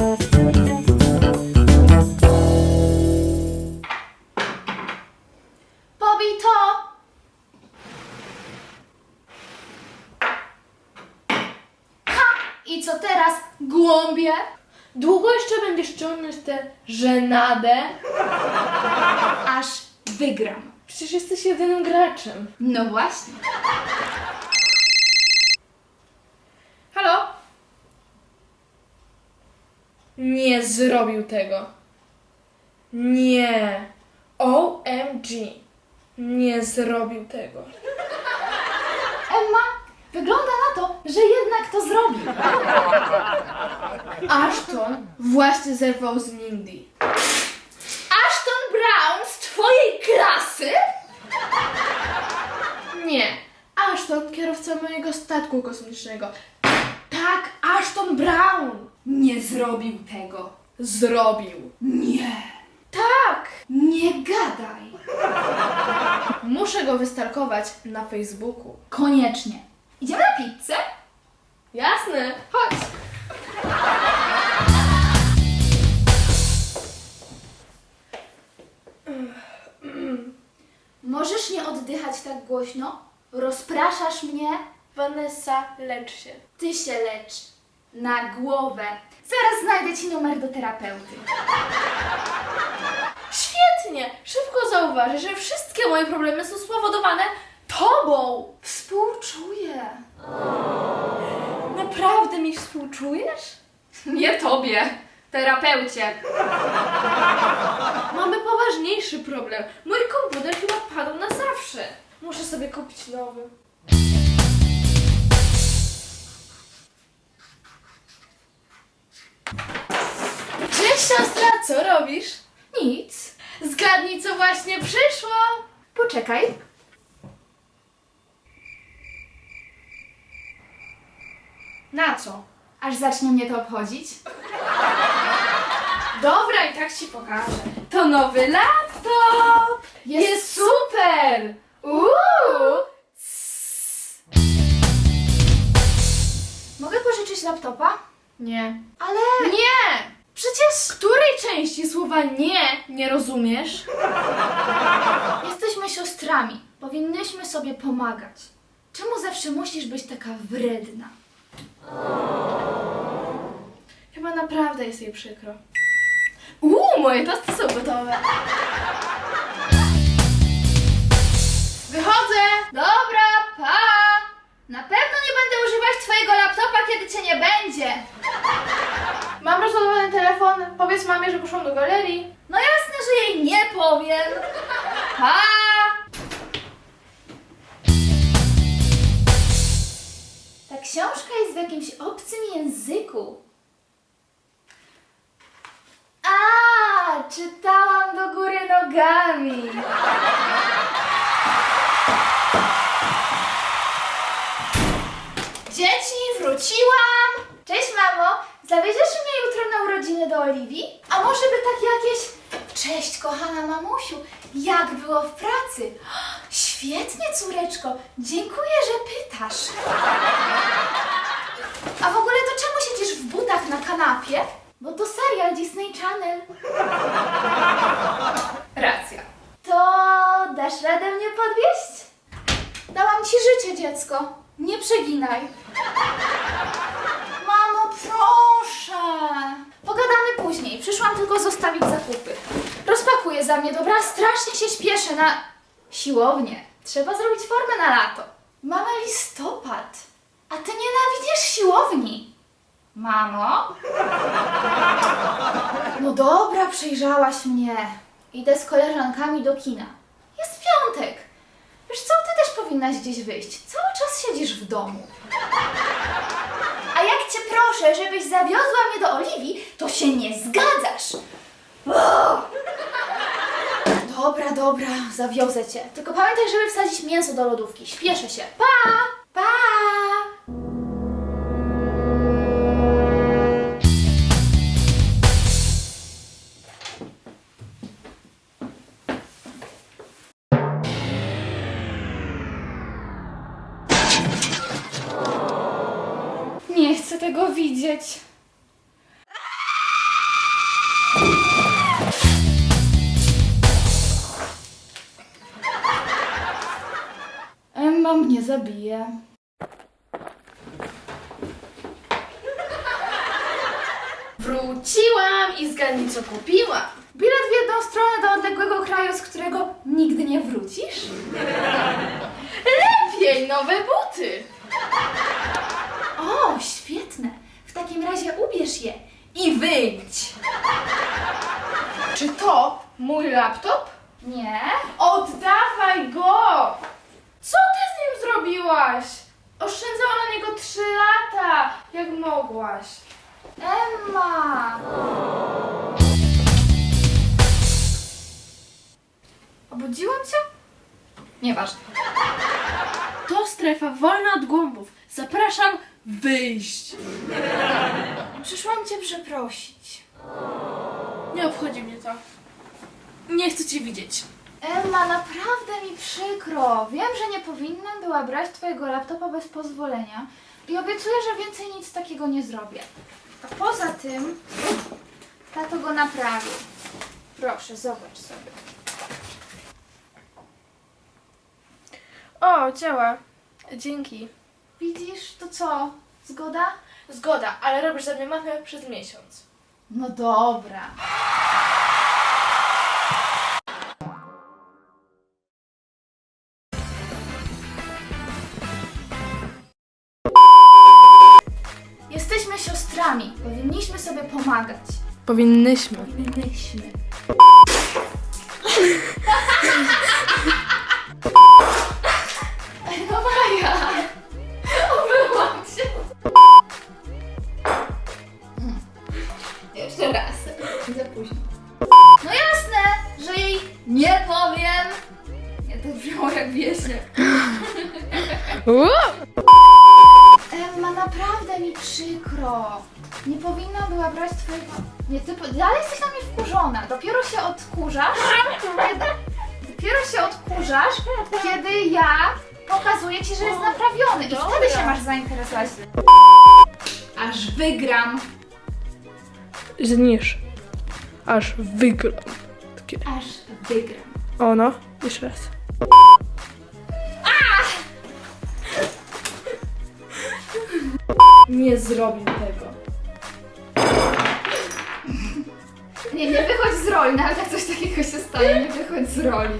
Pobij to! Ha! I co teraz, głąbie? Długo jeszcze będziesz ciągnąć tę żenadę? Aż wygram. Przecież jesteś jedynym graczem. No właśnie. Halo? Nie zrobił tego. Nie. OMG. Nie zrobił tego. Emma, wygląda na to, że jednak to zrobił. Ashton właśnie zerwał z Mindy. Ashton Brown z twojej klasy? Nie. Ashton, kierowca mojego statku kosmicznego. Ashton Brown Nie zrobił tego. zrobił. Nie. Tak. Nie gadaj. Muszę go wystalkować na Facebooku. Koniecznie. Idziemy na pizzę? Jasne. Chodź. Możesz nie oddychać tak głośno? Rozpraszasz mnie? Vanessa, lecz się. Ty się lecz. Na głowę. Zaraz znajdę ci numer do terapeuty. Świetnie! Szybko zauważy, że wszystkie moje problemy są spowodowane tobą. Współczuję. Naprawdę mi współczujesz? Nie tobie, terapeucie. Mamy poważniejszy problem. Mój komputer chyba padł na zawsze. Muszę sobie kupić nowy. Cześć siostra, co robisz? Nic. Zgadnij, co właśnie przyszło. Poczekaj. Na co? Aż zacznie mnie to obchodzić. Dobra, i tak ci pokażę. To nowy laptop! Jest super! Uuu! Mogę pożyczyć laptopa? Nie. Ale Nie! przecież Której części słowa nie nie rozumiesz? jesteśmy siostrami. Powinnyśmy sobie pomagać. Czemu zawsze musisz być taka wredna? Chyba naprawdę jest jej przykro. Uuu, moje tosty są gotowe. Wychodzę! Dobra, pa! Na pewno używać twojego laptopa, kiedy cię nie będzie. Mam rozładowany telefon. Powiedz mamie, że poszłam do galerii. No jasne, że jej nie powiem. Pa! Ta książka jest w jakimś obcym języku. A, czytałam do góry nogami. Dzieci, wróciłam! Cześć, mamo! Zawieziesz mnie jutro na urodziny do Oliwii? A może by tak jakieś... Cześć, kochana mamusiu! Jak było w pracy? Świetnie, córeczko! Dziękuję, że pytasz. A w ogóle to czemu siedzisz w butach na kanapie? Bo to serial Disney Channel. Racja. To dasz radę mnie podwieźć? Dałam ci życie, dziecko. Nie przeginaj. Tylko zostawić zakupy. Rozpakuję za mnie, dobra? Strasznie się śpieszę na siłownię. Trzeba zrobić formę na lato. Mamy listopad. A ty nienawidzisz siłowni. Mamo? No dobra, przejrzałaś mnie. Idę z koleżankami do kina. Jest piątek. Wiesz co, ty też powinnaś gdzieś wyjść. Cały czas siedzisz w domu. Proszę, żebyś zawiozła mnie do Oliwii, to się nie zgadzasz. O! Dobra, dobra, zawiozę cię. Tylko pamiętaj, żeby wsadzić mięso do lodówki. Śpieszę się. Pa! chcę tego widzieć. Emma mnie zabije. Wróciłam i zgadnij co kupiłam. Bilet w jedną stronę do odległego kraju, z którego nigdy nie wrócisz? Lepiej nowe buty. O, w takim razie ubierz je i wyjdź. Czy to mój laptop? Nie? Oddawaj go! Co ty z nim zrobiłaś? Oszczędzałam na niego 3 lata, jak mogłaś. Emma! Obudziłam cię? Nieważne. To strefa wolna od głąbów. Zapraszam wyjść. Przyszłam cię przeprosić. Nie obchodzi mnie to. Nie chcę cię widzieć. Emma, naprawdę mi przykro. Wiem, że nie powinnam była brać twojego laptopa bez pozwolenia i obiecuję, że więcej nic takiego nie zrobię. A poza tym, tato go naprawił. Proszę, zobacz sobie. O, działa. Dzięki. Widzisz, to co? Zgoda? Zgoda, ale robisz za mnie matę przez miesiąc. No dobra. Jesteśmy siostrami. Powinniśmy sobie pomagać. Powinnyśmy. Powinnyśmy. Nie powiem. Nie, to brzmiało jak wieśnie. Emma, naprawdę mi przykro. Nie powinna była brać twojego... Nie, ty po- dalej jesteś na mnie wkurzona. Dopiero się odkurzasz, kiedy... Dopiero się odkurzasz, kiedy ja pokazuję ci, że jest naprawiony. I wtedy się masz zainteresować. Aż wygram. Znisz. Aż wygram. Aż wygram. O no, jeszcze raz. Nie zrobię tego. Nie, nie wychodź z roli, nawet jak coś takiego się stanie, nie wychodź z roli.